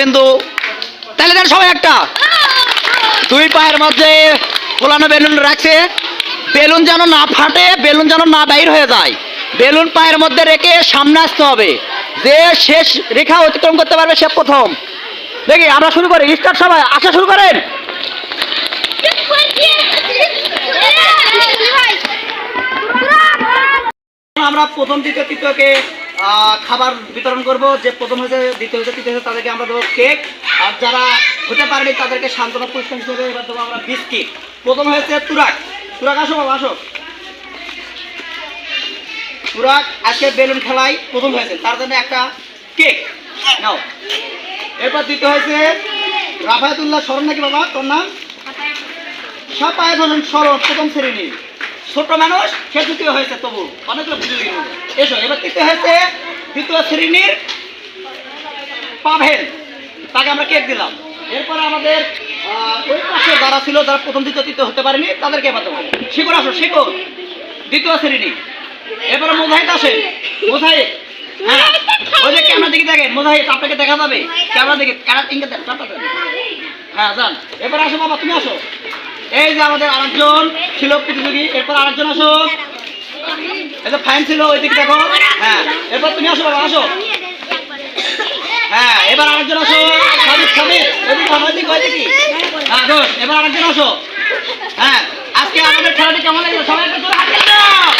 বিন্দু তাহলে দেন সবাই একটা। দুই পায়ের মধ্যে ফোলানো বেলুন রাখছে। বেলুন যেন না ফাটে, বেলুন যেন না বাইর হয়ে যায়। বেলুন পায়ের মধ্যে রেখে সামনে আসতে হবে। যে শেষ রেখা অতিক্রম করতে পারবে সে প্রথম। দেখি, আমরা শুরু করি। স্টার্ট সবাই, আসা শুরু করেন। আমরা প্রথম, দ্বিতীয়, তৃতীয়কে খাবার বিতরণ করব। যে প্রথম হয়েছে, দ্বিতীয় হয়েছে, তৃতীয় হয়েছে, তাদেরকে আমরা দেবো কেক। আর যারা হতে পারেনি, তাদেরকে সান্ত্বনা পুরস্কার হিসেবে এবার দেবো আমরা বিস্কিট। প্রথম হয়েছে তুরাক তুরাক আসো বাবা, আসো। তুরাক আজকে বেলুন খেলায় প্রথম হয়েছে। তার জন্য একটা কেক। নাও। এরপর দ্বিতীয় হয়েছে রাফায়তুল্লাহ স্মরণ নাকি বাবা? তোর নাম? সাপায় ধরুন স্মরণ, প্রথম শ্রেণি। ছোট মানুষ, সে তৃতীয় হয়েছে তবু। বুঝে গেল এসো, এবার তৃতীয় হয়েছে দ্বিতীয় শ্রেণির পাভেল। তাকে আমরা কেক দিলাম। এরপরে আমাদের ওই পাশে যারা ছিল, যারা প্রথম, দ্বিতীয়, তৃতীয় হতে পারেনি, তাদেরকে এবার দেবো। শিকড় আসো, শিকড়। দ্বিতীয় শ্রেণি। এরপরে মোজাহিদ আসে। মোজাহিদ হ্যাঁ। ওই যে ক্যামেরা দিকে দেখেন, মোজাহিদ, আপনাকে দেখা যাবে। ক্যামেরা দেন? দেন। হ্যাঁ যান। এবার আসো বাবা, তুমি আসো। এই যে আমাদের আরেকজন। ছিল প্রতিযোগী। এরপর আরেকজন আসো। এটা ফাইন ছিল, ওই দিকে দেখো। হ্যাঁ এরপর তুমি আসো বাবা, আসো। হ্যাঁ এবার আরেকজন আসো। সাবিত সাবিত ওইদিকে আমার দিকে ওইদিকে হ্যাঁ এবার আরেকজন আসো। হ্যাঁ আজকে আমাদের খেলাটি কেমন লাগল? সবাই একটু হাত দাও।